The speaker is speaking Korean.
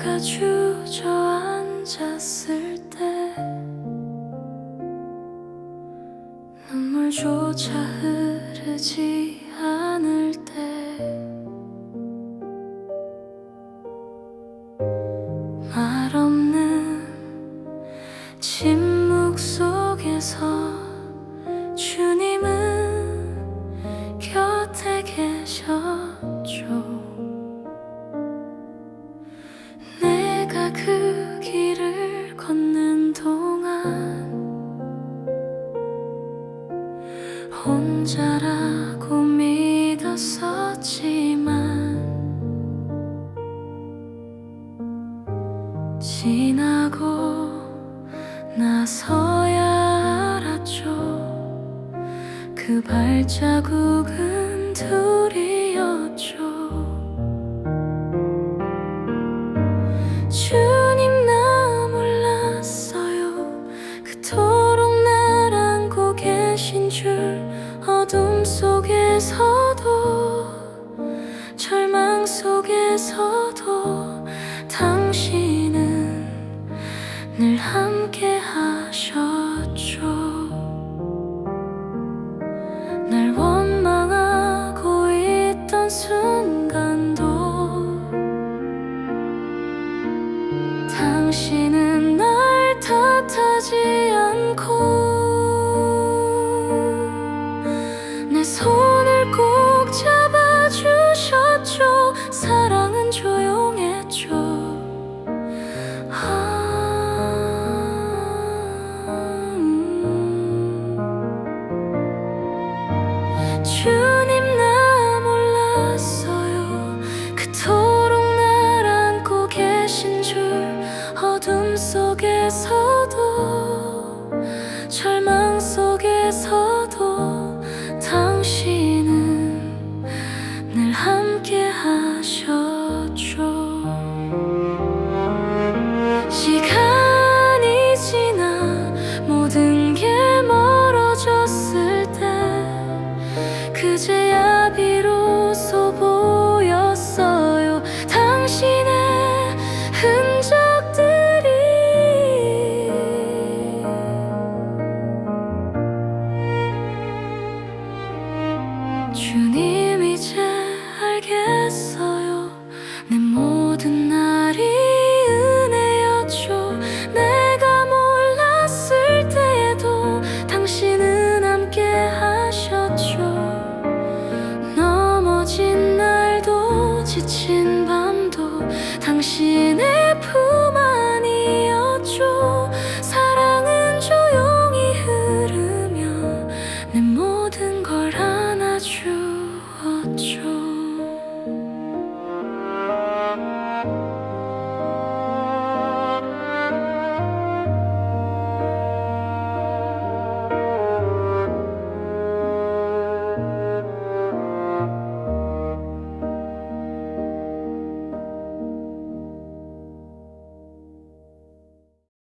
내가 주저앉았을 때 눈물조차 흐르지 않을 때 혼자라고 믿었었지만 지나고 나서야 알았죠. 그 발자국은 늘 함께 하셨죠. 날 원망하고 있던 순간도 당신은 날 탓하지 않고 내손 去。 주님 이제 알겠어요. 내 모든 날이 은혜였죠. 내가 몰랐을 때에도 당신은 함께 하셨죠. 넘어진 날도 지친 밤도 당신